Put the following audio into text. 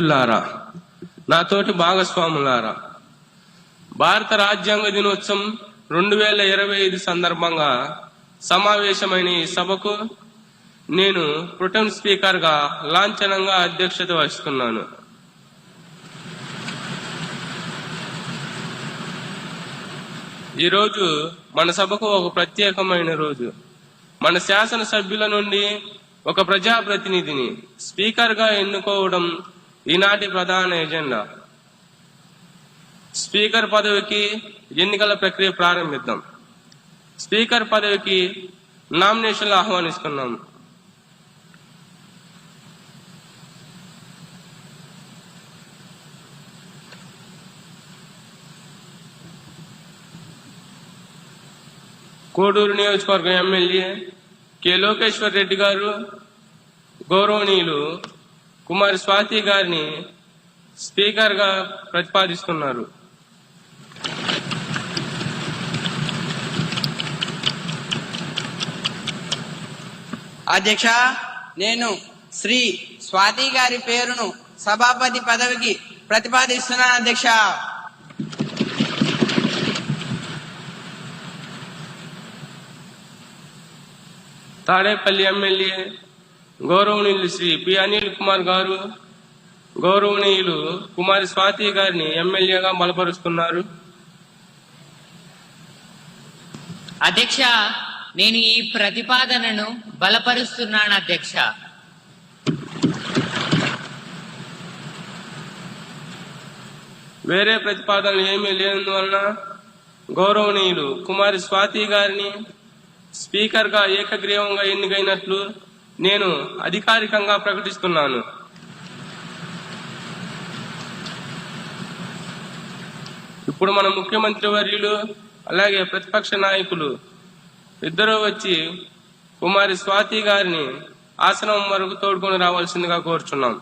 లారా. నాతోటి భాగస్వాములారా. భారత రాజ్యాంగ దినోత్సవం రెండు వేల ఇరవై ఐదు సందర్భంగా సమావేశమైన ఈ సభకు నేను ప్రొటెం స్పీకర్గా లాంఛనంగా అధ్యక్షత వహిస్తున్నాను. ఈరోజు మన సభకు ఒక ప్రత్యేకమైన రోజు. మన శాసన సభ్యుల నుండి ఒక ప్రజాప్రతినిధిని స్పీకర్గా ఎన్నుకోవడం ఈనాటి ప్రధాన ఎజెండా. స్పీకర్ పదవికి ఎన్నికల ప్రక్రియ ప్రారంభిద్దాం. స్పీకర్ పదవికి నామినేషన్లు ఆహ్వానిస్తున్నాం. కోడూరు నియోజకవర్గం ఎమ్మెల్యే కె లోకేశ్వర్ రెడ్డి గారు గౌరవనీయులు కుమారి స్వాతి గారిని స్పీకర్గా ప్రతిపాదిస్తున్నారు. అధ్యక్ష నేను శ్రీ స్వాతి గారి పేరును సభాపతి పదవికి ప్రతిపాదిస్తున్నాను అధ్యక్ష. తాడేపల్లి ఎమ్మెల్యే గౌరవనీయులు శ్రీ పి అనిల్ కుమార్ గారు గౌరవనీయులు కుమారి స్వాతి గారిని ఎమ్మెల్యేగా బలపరుస్తున్నారు. అధ్యక్ష నేను ఈ ప్రతిపాదనను బలపరుస్తున్నాను అధ్యక్ష. వేరే ప్రతిపాదనలు ఏమీ లేనందువలన గౌరవనీయులు కుమారి స్వాతి గారిని స్పీకర్గా ఏకగ్రీవంగా ఎన్నికైనట్లు నేను అధికారికంగా ప్రకటిస్తున్నాను. ఇప్పుడు మన ముఖ్యమంత్రి వర్యులు అలాగే ప్రతిపక్ష నాయకులు ఇద్దరూ వచ్చి కుమారి స్వాతి గారిని ఆసనం వరకు తోడుకొని రావాల్సిందిగా కోరుచున్నాం.